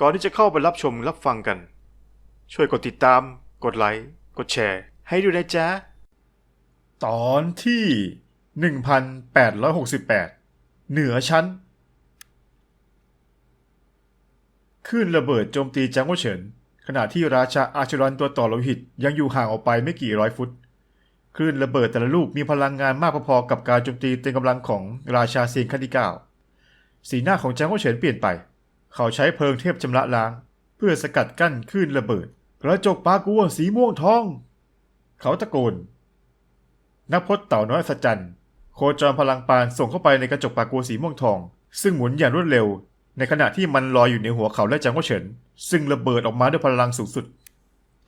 ก่อนที่จะเข้าไปรับชมรับฟังกัน ช่วยกดติดตาม กดไลค์ กดแชร์ ให้ด้วยนะจ๊ะ ตอนที่ 1868 เหนือชั้นคลื่นระเบิดโจมตีจังหวเฉิน ขณะที่ราชาอาชรันตัวต่อโลหิตยังอยู่ห่างออกไปไม่กี่ร้อยฟุตคลื่นระเบิดแต่ละลูกมีพลังงานมากพอๆกับการโจมตีเต็มกำลังของราชาเซียนขั้นที่เก้าสีหน้าของจังหวเฉินเปลี่ยนไป เขาใช้เพลิงเทพชำระล้าง เพื่อสกัดกั้นคลื่นระเบิด กระจกปากัวสีม่วงทอง เขาตะโกนนักพจน์เต่าน้อยสัจจันโคจรพลังปานส่งเข้าไปในกระจกปากัวสีม่วงทอง ซึ่งหมุนอย่างรวดเร็ว ในขณะที่มันลอยอยู่ในหัวเขาและจังหวะเฉิน ซึ่งระเบิดออกมาด้วยพลังสูงสุด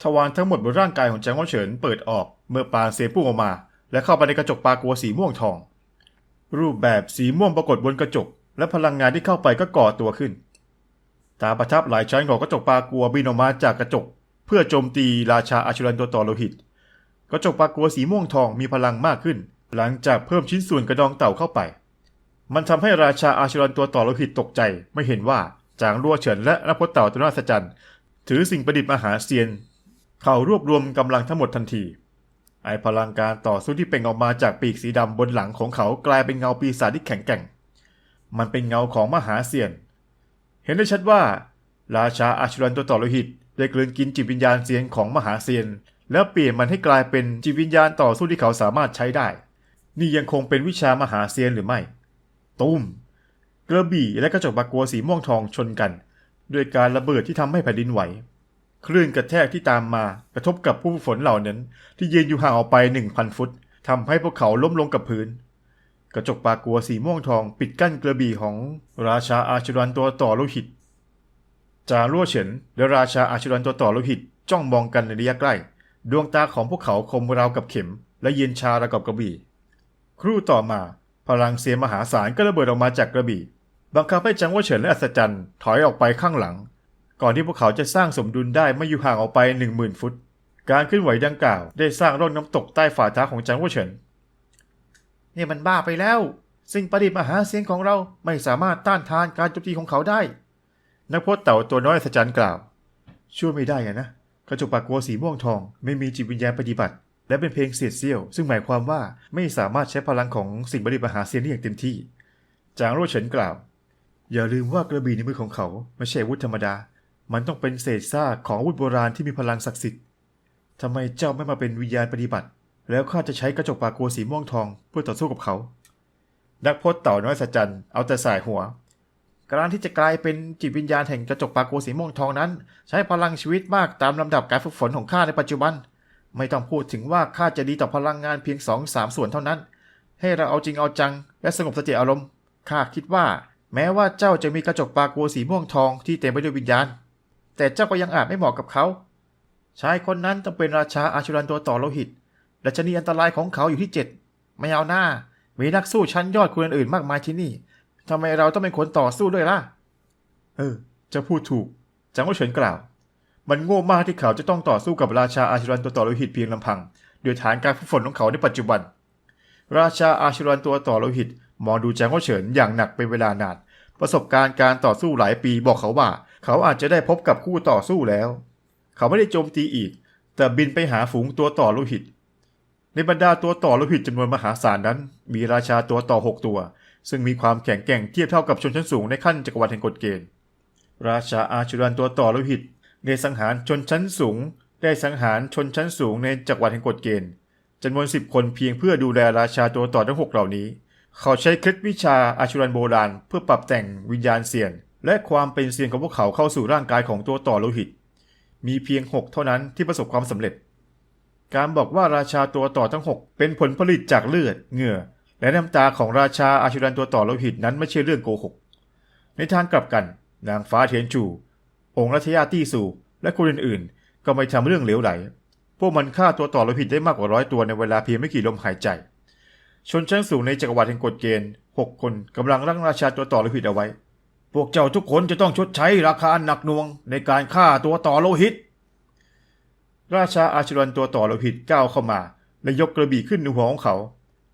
ทวารทั้งหมดบนร่างกายของจังหวะเฉินเปิดออกเมื่อปานเซพุ่งออกมา และเข้าไปในกระจกปากัวสีม่วงทอง รูปแบบสีม่วงปรากฏบนกระจก และพลังงานที่เข้าไปก็ก่อตัวขึ้น ตาประทับหลายชั้นของกระจกปากัวบินออกมาจากกระจก เพื่อโจมตีราชาอาชุรันตัวต่อโลหิต กระจกปากัวสีม่วงทองมีพลังมากขึ้น หลังจากเพิ่มชิ้นส่วนกระดองเต่าเข้าไป มันทำให้ราชาอาชุรันตัวต่อโลหิตตกใจไม่เห็นว่าจางรัวเฉินและนพเต่าตัวน่าสจันถือสิ่งประดิษฐ์มหาเซียน เขารวบรวมกำลังทั้งหมดทันที ไอพลังการต่อสู้ที่เปล่งออกมาจากปีกสีดำบนหลังของเขากลายเป็นเงาปีศาจที่แข็งแกร่ง มันเป็นเงาของมหาเซียน เห็นได้ชัดว่า ราชาอาชุรันตัวต่อโลหิต ได้กลืนกินจิตวิญญาณเซียนของมหาเซียน แล้วเปลี่ยนมันให้กลายเป็นจิตวิญญาณต่อสู้ที่เขาสามารถใช้ได้ นี่ยังคงเป็นวิชามหาเซียนหรือไม่ตุ้มกระบี่และกระจกบากัวสีม่วงทองชนกันด้วยการระเบิดที่ทำให้แผ่นดินไหว คลื่นกระแทกที่ตามมากระทบกับผู้ฝึกฝนเหล่านั้น ที่ยืนอยู่ห่างออกไปหนึ่งพันฟุตทำให้พวกเขาล้มลงกับพื้น กระจกปากัวสีม่วงทองปิดกั้นกระบี่ของราชาอาชุรันตัวต่อโลหิต จารั่วเฉินและราชาอาชุรันตัวต่อโลหิตจ้องมองกันในระยะใกล้ ดวงตาของพวกเขาคมราวกับเข็ม และเย็นชาราวกับกระบี่ ครู่ต่อมา พลังเสียมหาศาลก็ระเบิดออกมาจากกระบี่ บังคับให้จังหวะเฉินและอัศจรรย์ถอยออกไปข้างหลัง ก่อนที่พวกเขาจะสร้างสมดุลได้ไม่อยู่ห่างออกไปหนึ่งหมื่นฟุต การขึ้นไหวดังกล่าว ได้สร้างร่องน้ำตกใต้ฝ่าเท้าของจังหวะเฉิน นี่มันบ้าไปแล้ว สิ่งประดิษฐ์มหาเสียงของเราไม่สามารถต้านทานการโจมตีของเขาได้ นักพจน์เต่าตัวน้อยอัศจรรย์กล่าว ช่วยไม่ได้อะนะกระจกปากกัวสีม่วงทองไม่มีจิตวิญญาณปฏิบัติ และเป็นเพลงเสียดเสี้ยว ซึ่งหมายความว่าไม่สามารถใช้พลังของสิ่งประดิษฐ์มหาเซียนได้อย่างเต็มที่ จางโรเฉินกล่าว อย่าลืมว่ากระบี่ในมือของเขาไม่ใช่อาวุธธรรมดา มันต้องเป็นเศษซากของอาวุธโบราณที่มีพลังศักดิ์สิทธิ์ทำไมเจ้าไม่มาเป็นวิญญาณปฏิบัติ แล้วข้าจะใช้กระจกปากกัวสีม่วงทองเพื่อต่อสู้กับเขา นักพจน์เต่าน้อยสัจจันเอาแต่สายหัว การที่จะกลายเป็นจิตวิญญาณแห่งกระจกปากัวสีม่วงทองนั้น ใช้พลังชีวิตมากตามลำดับการฝึกฝนของข้าในปัจจุบัน ไม่ต้องพูดถึงว่าข้าจะดีต่อพลังงานเพียงสองสามส่วนเท่านั้น ให้เราเอาจริงเอาจัง และสงบสติอารมณ์ข้าคิดว่า แม้ว่าเจ้าจะมีกระจกปากัวสีม่วงทองที่เต็มไปด้วยวิญญาณ แต่เจ้าก็ยังอาจไม่เหมาะกับเขาชายคนนั้นต้องเป็นราชาอาชุรันตัวต่อโลหิต ดัชนีอันตรายของเขาอยู่ที่เจ็ดไม่เอาหน้า มีนักสู้ชั้นยอดคนอื่นๆมากมายที่นี่ทำไมเราต้องเป็นคนต่อสู้ด้วยล่ะ เออ จะพูดถูก จังหวเฉินกล่าว มันโง่มากที่เขาจะต้องต่อสู้กับราชาอาชุรันตัวต่อโลหิตเพียงลำพัง โดยฐานการฝึกฝนของเขาในปัจจุบัน ราชาอาชุรันตัวต่อโลหิตมองดูจังหวเฉินอย่างหนักเป็นเวลานาน ประสบการณ์การต่อสู้หลายปีบอกเขาว่า เขาอาจจะได้พบกับคู่ต่อสู้แล้ว เขาไม่ได้โจมตีอีก แต่บินไปหาฝูงตัวต่อโลหิต ในบรรดาตัวต่อโลหิตจำนวนมหาศาลนั้น มีราชาตัวต่อหกตัว ซึ่งมีความแข็งแกร่งเทียบเท่ากับชนชั้นสูงในขั้นจักรวรรดิแห่งกฎเกณฑ์ ราชาอาชุรันตัวต่อโลหิตได้สังหารชนชั้นสูง ได้สังหารชนชั้นสูงในจักรวรรดิแห่งกฎเกณฑ์จำนวนสิบคนเพียงเพื่อดูแลราชาตัวต่อทั้งหกเหล่านี้ เขาใช้เคล็ดวิชาอาชุรันโบราณ เพื่อปรับแต่งวิญญาณเซียน และความเป็นเซียนของพวกเขาเข้าสู่ร่างกายของตัวต่อโลหิต มีเพียงหกเท่านั้นที่ประสบความสำเร็จ การบอกว่าราชาตัวต่อทั้งหกเป็นผลผลิตจากเลือดเหงื่อ และน้ำตาของราชาอาชุรันตัวต่อโลหิตนั้นไม่ใช่เรื่องโกหก ในทางกลับกัน นางฟ้าเทียนจู องค์รัชยาตี้สูและคนอื่นๆ ก็ไม่ทำเรื่องเหลวไหล พวกมันฆ่าตัวต่อโลหิตได้มากกว่าร้อยตัวในเวลาเพียงไม่กี่ลมหายใจ ชนชั้นสูงในจักรวรรดิแห่งกฎเกณฑ์หกคนกำลังรังราชาตัวต่อโลหิตเอาไว้ พวกเจ้าทุกคนจะต้องชดใช้ราคาหนักหน่วงในการฆ่าตัวต่อโลหิต ราชาอาชรันตัวต่อโลหิตก้าวเข้ามา และยกกระบี่ขึ้นเหนือหัวของเขา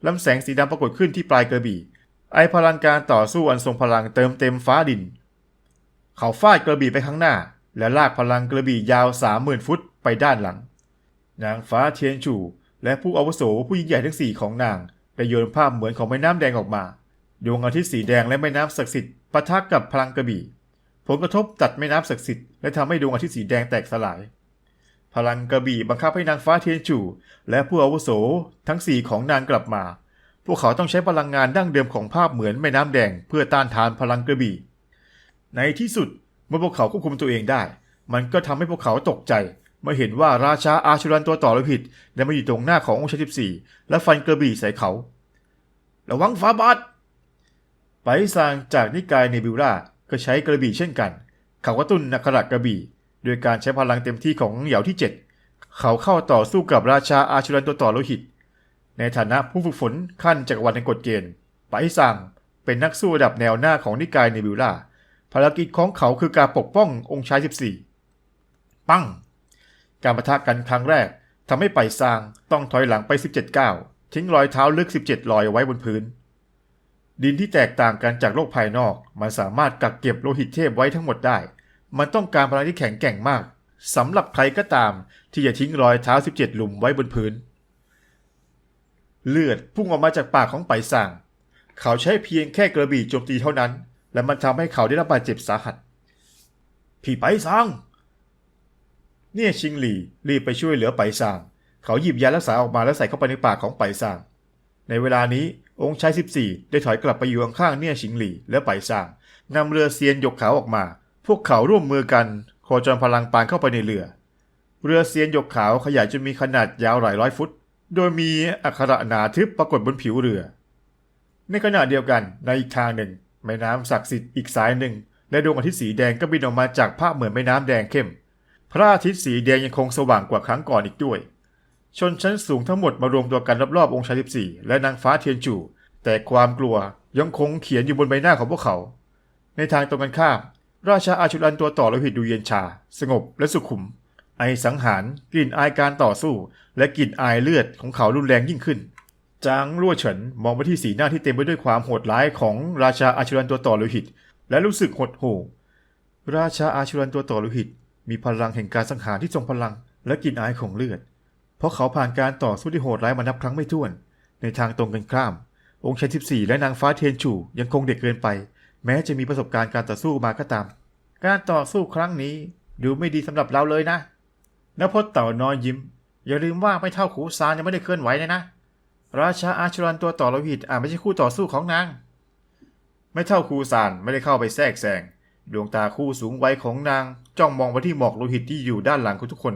ลำแสงสีดำปรากฏขึ้นที่ปลายกระบี่ ไอพลังการต่อสู้อันทรงพลังเติมเต็มฟ้าดิน เขาฟาดกระบี่ไปข้างหน้า และลากพลังกระบี่ยาวสามหมื่นฟุตไปด้านหลัง นางฟ้าเทียนชูและผู้อาวุโสผู้ยิ่งใหญ่ทั้งสี่ของนางได้โยนภาพเหมือนของแม่น้ำแดงออกมาดวงอาทิตย์สีแดงและแม่น้ำศักดิ์สิทธิ์ปะทะกับพลังกระบี่ ผลกระทบตัดแม่น้ำศักดิ์สิทธิ์และทำให้ดวงอาทิตย์สีแดงแตกสลาย พลังกระบี่บังคับให้นางฟ้าเทียนชูและผู้อาวุโสทั้งสี่ของนางกลับมา พวกเขาต้องใช้พลังงานดั้งเดิมของภาพเหมือนแม่น้ำแดง เพื่อต้านทานพลังกระบี่ ในที่สุดเมื่อพวกเขาควบคุมตัวเองได้ มันก็ทำให้พวกเขาตกใจเมื่อเห็นว่าราชาอาชุรันตัวต่อโลหิตได้มาอยู่ตรงหน้าขององค์ชายสิบสี่และฟันกระบี่ใส่เขา ระวังฟ้าบาดไปซางจากนิกายเนบิวราก็ใช้กระบี่เช่นกัน เขากระตุ้นนักขราชกระบี่ โดยการใช้พลังเต็มที่ของเหยาที่ 7 เขาเข้าต่อสู้กับราชาอาชุรันตัวต่อโลหิต ในฐานะผู้ฝึกฝนขั้นจักรวรรดิในกฎเกณฑ์ไปซางเป็นนักสู้ระดับแนวหน้าของนิกายเนบิวราภารกิจของเขาคือการปกป้ององค์ชาย 14 ปั้ง การประทะกันครั้งแรกทำให้ไปซางต้องถอยหลังไป 17 ก้าวทิ้งรอยเท้าลึก 17 รอยเอาไว้บนพื้น ดินที่แตกต่างกันจากโลกภายนอก มันสามารถกักเก็บโลหิตเทพไว้ทั้งหมดได้ มันต้องการพลังที่แข็งแกร่งมากสำหรับใครก็ตามที่จะทิ้งรอยเท้า 17 หลุมไว้บนพื้น เลือดพุ่งออกมาจากปากของไปซางเขาใช้เพียงแค่กระบี่โจมตีเท่านั้น และมันทำให้เขาได้รับบาดเจ็บสาหัส พี่ไปซางเนี่ยชิงหลี่รีบไปช่วยเหลือไปซางเขาหยิบยารักษาออกมาแล้วใส่เข้าไปในปากของไปซางในเวลานี้องค์ชาย14 ได้ถอยกลับไปอยู่ข้างๆเนี่ยชิงหลี่และไปซางนำเรือเซียนยกขาวออกมา พวกเขาร่วมมือกันโคจรพลังปานเข้าไปในเรือ เรือเซียนหยกขาวขยายจนมีขนาดยาวหลายร้อยฟุต โดยมีอักขระหนาทึบปรากฏบนผิวเรือ ในขณะเดียวกันในอีกทางหนึ่ง แม่น้ำศักดิ์สิทธิ์อีกสายหนึ่ง และดวงอาทิตย์สีแดงก็บินออกมาจากภาพเหมือนแม่น้ำแดงเข้ม พระอาทิตย์สีแดงยังคงสว่างกว่าครั้งก่อนอีกด้วย ชนชั้นสูงทั้งหมดมารวมตัวกันรอบๆองค์ชายสิบสี่และนางฟ้าเทียนจูแต่ความกลัวยังคงเขียนอยู่บนใบหน้าของพวกเขา ในทางตรงกันข้าม ราชาอาชุรันตัวต่อโลหิตดูเย็นชา สงบและสุขุม ไอสังหารกลิ่นอายการต่อสู้ และกลิ่นอายเลือดของเขารุนแรงยิ่งขึ้นจางรั่วเฉินมองไปที่สีหน้าที่เต็มไปด้วยความโหดร้ายของราชาอาชุรันตัวต่อโลหิต และรู้สึกหดหู่ราชาอาชุรันตัวต่อโลหิต มีพลังแห่งการสังหารที่ทรงพลัง และกลิ่นอายของเลือด เพราะเขาผ่านการต่อสู้ที่โหดร้ายมานับครั้งไม่ถ้วน ในทางตรงกันข้าม องค์ชาย14และนางฟ้าเทียนชูยังคงเด็กเกินไป แม้จะมีประสบการณ์การต่อสู้มาก็ตาม การต่อสู้ครั้งนี้ดูไม่ดีสำหรับเราเลยนะนพจน์เต่าน้อยยิ้ม อย่าลืมว่าไม่เท่าขูซานยังไม่ได้เคลื่อนไหวเลยนะ ราชาอาชรันตัวต่อโลหิตอาจไม่ใช่คู่ต่อสู้ของนาง ไม่เท่าคูซานไม่ได้เข้าไปแทรกแซงดวงตาคู่สูงไวของนาง จ้องมองไปที่หมอกโลหิตที่อยู่ด้านหลังของทุกคน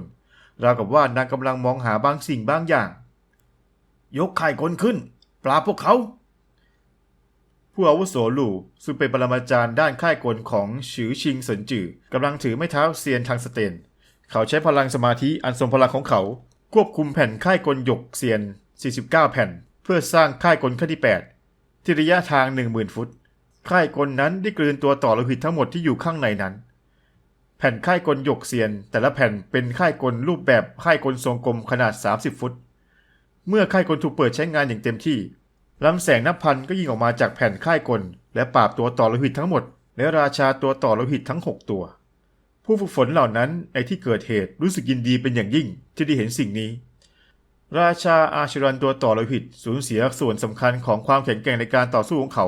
ราวกับว่านางกำลังมองหาบางสิ่งบางอย่าง ยกไข่คนขึ้น ปราบพวกเขา ผู้อาวุโสหลู่ซึ่งเป็นปรมาจารย์ด้านค่ายกลของฉือชิงสนจือกำลังถือไม้เท้าเซียนทางสเตน เขาใช้พลังสมาธิอันทรงพลังของเขา ควบคุมแผ่นค่ายกลหยกเซียน 49 แผ่น เพื่อสร้างค่ายกลขั้นที่ 8 ที่ระยะทาง 10,000 ฟุต ค่ายกลนั้นได้กลืนตัวต่อโลหิตทั้งหมดที่อยู่ข้างในนั้น แผ่นค่ายกลหยกเซียน แต่ละแผ่นเป็นค่ายกลรูปแบบค่ายกลทรงกลมขนาด 30 ฟุต เมื่อค่ายกลถูกเปิดใช้งานอย่างเต็มที่ ลำแสงนับพันก็ยิงออกมาจากแผ่นค่ายกล และปราบตัวต่อโลหิตทั้งหมด และราชาตัวต่อโลหิตทั้ง 6 ตัว ผู้ฝึกฝนเหล่านั้นในที่เกิดเหตุรู้สึกยินดีเป็นอย่างยิ่งที่ได้เห็นสิ่งนี้ ราชาอาชรันตัวต่อโลหิตสูญเสียส่วนสำคัญของความแข็งแกร่งในการต่อสู้ของเขา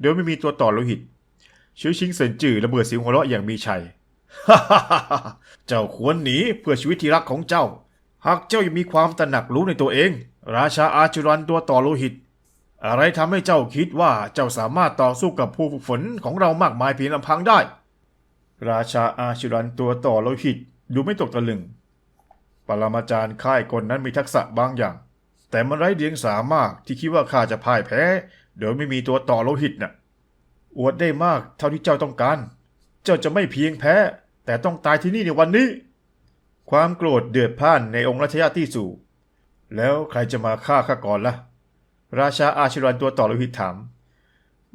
โดยไม่มีตัวต่อโลหิตชิวชิงเซินจือระเบิดเสียงหัวเราะอย่างมีชัยเจ้าควรหนีเพื่อชีวิตที่รักของเจ้า หากเจ้ายังมีความตระหนักรู้ในตัวเอง ราชาอาชรันตัวต่อโลหิต อะไรทำให้เจ้าคิดว่าเจ้าสามารถต่อสู้กับผู้ฝึกฝนของเรามากมายเพียงลำพังได้ ราชาอาชุรันตัวต่อโลหิตดูไม่ตกตะลึง ปรมาจารย์ค่ายกลนั้นมีทักษะบางอย่าง แต่มันไร้เดียงสามากที่คิดว่าข้าจะพ่ายแพ้ โดยไม่มีตัวต่อโลหิตน่ะ อวดได้มากเท่าที่เจ้าต้องการ เจ้าจะไม่เพียงแพ้ แต่ต้องตายที่นี่ในวันนี้ ความโกรธเดือดพ่านในองค์รัชยาที่สู่แล้วใครจะมาฆ่าข้าก่อนล่ะ ราชาอาชิรันตัวต่อโลหิตถาม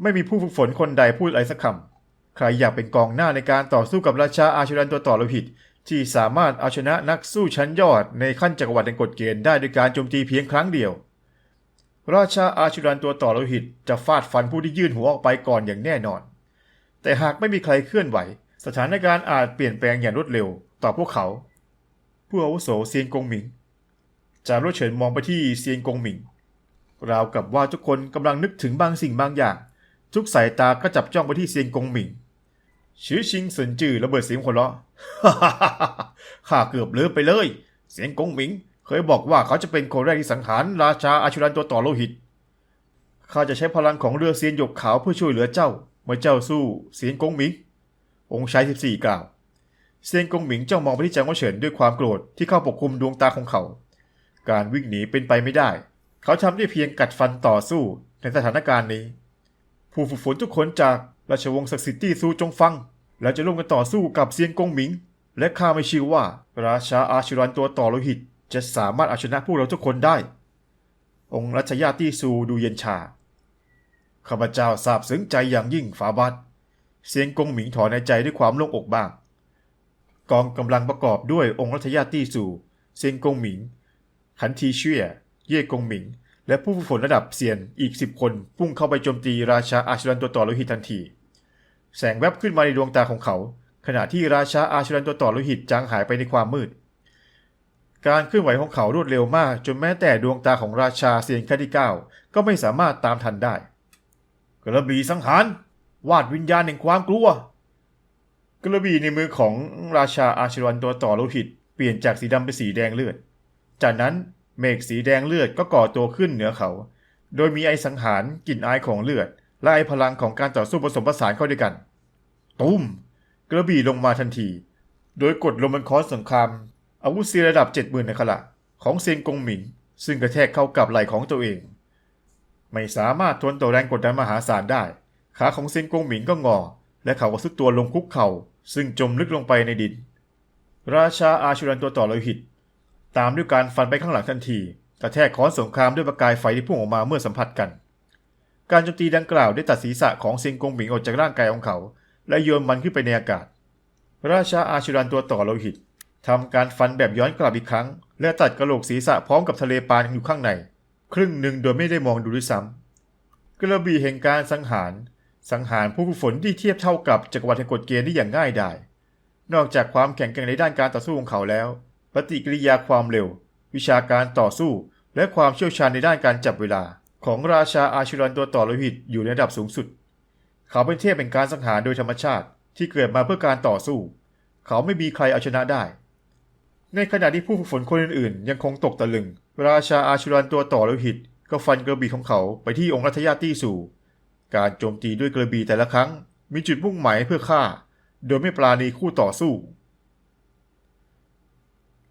ไม่มีผู้ฝึกฝนคนใดพูดอะไรสักคำใครอยากเป็นกองหน้าในการต่อสู้กับราชาอาชิรันตัวต่อโลหิต ที่สามารถเอาชนะนักสู้ชั้นยอดในขั้นจักรวรรดิในกฎเกณฑ์ได้ด้วยการโจมตีเพียงครั้งเดียว ราชาอาชุรันตัวต่อโลหิต จะฟาดฟันผู้ที่ยื่นหัวออกไปก่อนอย่างแน่นอน แต่หากไม่มีใครเคลื่อนไหว สถานการณ์อาจเปลี่ยนแปลงอย่างรวดเร็ว ต่อพวกเขา ผู้อาวุโสเซียนกงหมิงจารวดเฉินมองไปที่เซียนกงหมิง ราวกับว่าทุกคนกำลังนึกถึงบางสิ่งบางอย่าง ทุกสายตาก็จับจ้องไปที่เซียนกงหมิงชื่อชิงสินจื่อระเบิดเสียงหัวเราะข้าเกือบลืมไปเลย เสียงกงหมิง เคยบอกว่าเขาจะเป็นคนแรกที่สังหารราชาอาชุรันตัวต่อโลหิตข้าจะใช้พลังของเรือเซียนหยกขาวเพื่อช่วยเหลือเจ้า เมื่อเจ้าสู้เสียงกงหมิง องค์ชายสิบสี่กล่าว เซียนกงหมิงจ้องมองไปที่จางวเฉินด้วยความโกรธที่เข้าปกคลุมดวงตาของเขา การวิ่งหนีเป็นไปไม่ได้ เขาทำได้เพียงกัดฟันต่อสู้ในสถานการณ์นี้ ผู้ฝึกฝนทุกคนจากราชวงศ์ศักดิ์สิทธิ์ตี้ซูจงฟัง และจะร่วมกันต่อสู้กับเซียนกงหมิง และข้าไม่เชื่อว่า ราชาอาชิรันตัวต่อโลหิต จะสามารถเอาชนะพวกเราทุกคนได้ องค์รัชญาตี้ซูดูเย็นชาข้าพเจ้าซาบซึ้งใจอย่างยิ่งฝาบาทเซียนกงหมิงถอนในใจด้วยความโล่งอกบ้าง กองกำลังประกอบด้วยองค์รัชญาตี้ซูเซียนกงหมิง ขันทีเชี่ย เย่กงหมิง และผู้ฝึกฝนระดับเซียนอีกสิบคนพุ่งเข้าไปโจมตีราชาอาชรันตัวต่อโลหิตทันที แสงแวบขึ้นมาในดวงตาของเขา ขณะที่ราชาอาชรันตัวต่อโลหิตจางหายไปในความมืด การเคลื่อนไหวของเขารวดเร็วมาก จนแม้แต่ดวงตาของราชาเซียนขั้นที่เก้าก็ไม่สามารถตามทันได้ กระบี่สังหาร วาดวิญญาณแห่งความกลัว กระบี่ในมือของราชาอาชรันตัวต่อโลหิตเปลี่ยนจากสีดำเป็นสีแดงเลือด จากนั้น เมฆสีแดงเลือดก็ก่อตัวขึ้นเหนือเขา โดยมีไอสังหารกลิ่นอายของเลือด และไอพลังของการต่อสู้ผสมผสานเข้าด้วยกัน ตุ้ม กระบี่ลงมาทันที โดยกดลมมันคอสสงคราม อาวุธเซียระดับเจ็ดหมื่นในขณะของเซียนกงหมิง ซึ่งกระแทกเข้ากับไหล่ของตัวเอง ไม่สามารถทนต่อแรงกดดันมหาศาลได้ ขาของเซียนกงหมิงก็งอ และเขาก็สุดตัวลงคุกเข่าซึ่งจมลึกลงไปในดิน ราชาอาชุรันตัวต่อโลหิต ตามด้วยการฟันไปข้างหลังทันที กระแทกค้อนสงครามด้วยประกายไฟที่พุ่งออกมาเมื่อสัมผัสกัน การโจมตีดังกล่าวได้ตัดศีรษะของเซียงกงหมิงออกจากร่างกายของเขา และโยนมันขึ้นไปในอากาศ ราชาอาชุรันตัวต่อโลหิตทำการฟันแบบย้อนกลับอีกครั้ง และตัดกระโหลกศีรษะพร้อมกับทะเลปานอยู่ข้างใน ครึ่งหนึ่งโดยไม่ได้มองดูด้วยซ้ำกระบี่แห่งการสังหาร สังหารผู้ฝึกฝนที่เทียบเท่ากับจักรวรรดิแห่งกฎเกณฑ์ได้อย่างง่ายดายนอกจากความแข็งแกร่งในด้านการต่อสู้ของเขาแล้ว ฏิกิริยาความเร็ว วิชาการต่อสู้ และความเชี่ยวชาญในด้านการจับเวลา ของราชาอาชิรันตัวต่อโลหิตอยู่ในระดับสูงสุด เขาเป็นเทพแห่งการสังหารโดยธรรมชาติที่เกิดมาเพื่อการต่อสู้ เขาไม่มีใครเอาชนะได้ ในขณะที่ผู้ฝึกฝนคนอื่นๆ ยังคงตกตะลึง ราชาอาชุรันตัวต่อโลหิต ก็ฟันกระบี่ของเขาไปที่องค์รัชญาตี้สู่ การโจมตีด้วยกระบี่แต่ละครั้ง มีจุดมุ่งหมายเพื่อฆ่า โดยไม่ปราณีคู่ต่อสู้